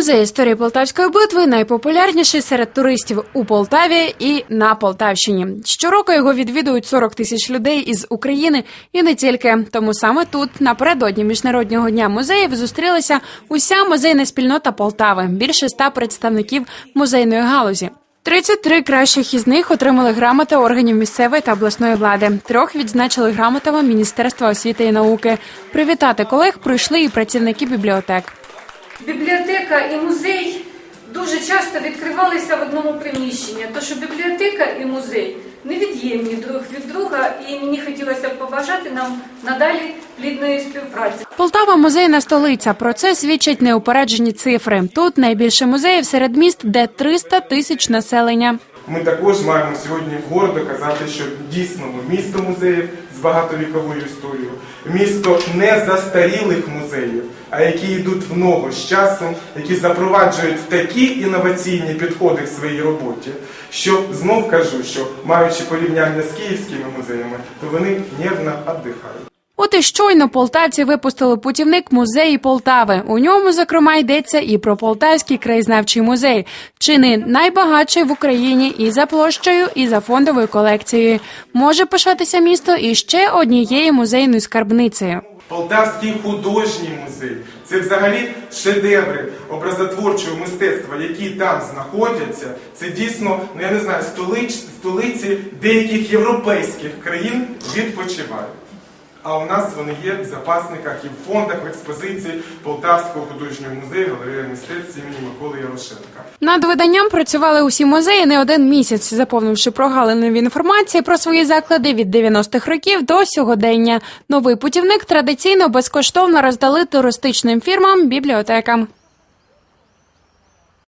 Музей історії Полтавської битви найпопулярніший серед туристів у Полтаві і на Полтавщині. Щороку його відвідують 40 тисяч людей із України і не тільки. Тому саме тут, напередодні міжнародного дня музеїв, зустрілася уся музейна спільнота Полтави. Більше ста представників музейної галузі. 33 кращих із них отримали грамоти органів місцевої та обласної влади. Трьох відзначили грамотами Міністерства освіти і науки. Привітати колег прийшли і працівники бібліотек. Бібліотека і музей дуже часто відкривалися в одному приміщенні, тому що бібліотека і музей невід'ємні друг від друга, і мені хотілося б побажати нам надалі плідної співпраці. Полтава музейна столиця. Про це свідчать неупереджені цифри. Тут найбільше музеїв серед міст, де 300 тисяч населення. Ми також маємо сьогодні гордо казати, що дійсно ми місто музеїв з багатовіковою історією, місто не застарілих музеїв, а які йдуть в ногу з часом, які запроваджують такі інноваційні підходи в своїй роботі, що знов кажу, що маючи порівняння з київськими музеями, то вони нервно віддихають. От і щойно полтавці випустили путівник музеї Полтави. У ньому, зокрема, йдеться і про Полтавський краєзнавчий музей, чи не найбагатший в Україні і за площею, і за фондовою колекцією. Може пишатися місто і ще однією музейною скарбницею. Полтавський художній музей це взагалі шедеври образотворчого мистецтва, які там знаходяться. Це дійсно, ну я не знаю, столич, столиці деяких європейських країн відпочивають. А у нас вони є в запасниках і в фондах в експозиції Полтавського художнього музею галереї мистецтв імені Миколи Ярошенка. Над виданням працювали усі музеї не один місяць, заповнивши прогалини в інформації про свої заклади від 90-х років до сьогодення. Новий путівник традиційно безкоштовно роздали туристичним фірмам, бібліотекам.